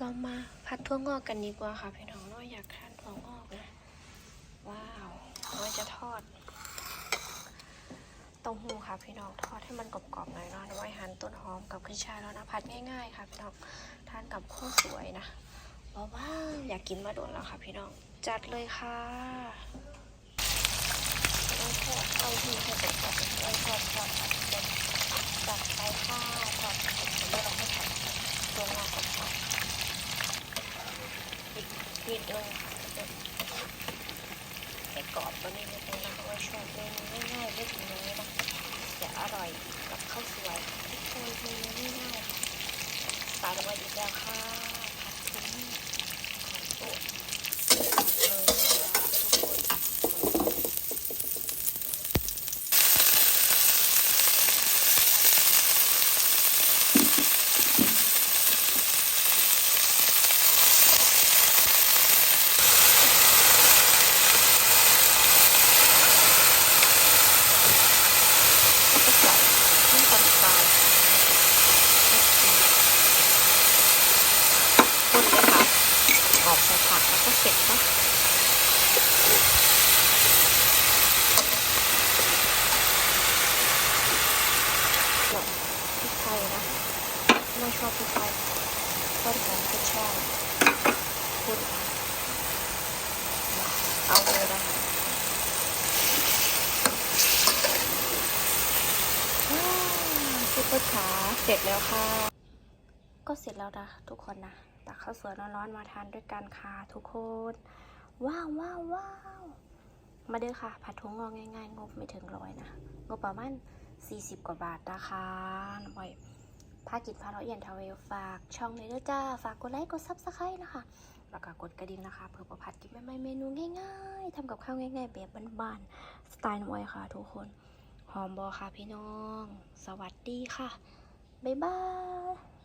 เรามาผัดถั่วงอกกันดีกว่าค่ะพี่น้องน้อยอยากทานถั่วงอกนะ ว้าวน้อยจะทอดเต้าหู้ค่ะพี่น้องทอดให้มันกรอบๆหน่อยเนาะน้อยหั่นต้นหอมกับขึ้นชายแล้วนะผัดง่ายๆ ค่ะพี่น้องทานกับข้าวสวยนะว้าวอยากกินมาโดนแล้วค่ะพี่น้องจัดเลยค่ะต้องทอดเต้าหู้ให้เป็นกรอบๆเลยทอดทอดทอดเป็นจัดไปค่ะทอดเดี๋ยวเราให้ผัดถั่วงอกกรอบ ๆนิดนึงให้กรอบตัวนี้นิดนึงนะว่าชอบเมนูง่ายๆเล็กน้อยนะจะอร่อยกับข้าวสวยทุกคนเมนูง่ายๆค่ะสายลงมาอีกแล้วค่ะผัดซีอิ๊วของโปรดเลยค่ะทุกคนก็จะใส่น้ำตาลทราย คนเลยค่ะออกใส่ผักแล้วก็เสร็จเนาะหยดพริกไทยนะไม่ชอบพริกไทยต้นหอมก็ชอบคุณเอาเลยนะว้าวซุปเปอร์ขาเสร็จแล้วค่ะ ก็เสร็จแล้วนะทุกคนนะ ตักข้าวสวยร้อนๆมาทานด้วยกันค่ะทุกคน ว้าวว้าวว้าวมาเด้อค่ะ ผัดถั่วงอกง่ายๆ งบไม่ถึงร้อยนะงบประมาณ40 กว่าบาทนะคะน้องบอยพากินพาเราะเอียนทาเวลฝากช่องเลยด้วยจ้า ฝากกดไลค์กดซับสไครต์นะคะแล้วก็กดกระดิ่งนะคะ เพื่อประพัดกินใหม่ๆเมนูง่ายๆทำกับข้าวง่ายๆ แบบบ้านๆสไตล์น้องบอยค่ะ ทุกคนหอมบอค่ะพี่น้อง สวัสดีค่ะ บ๊ายบาย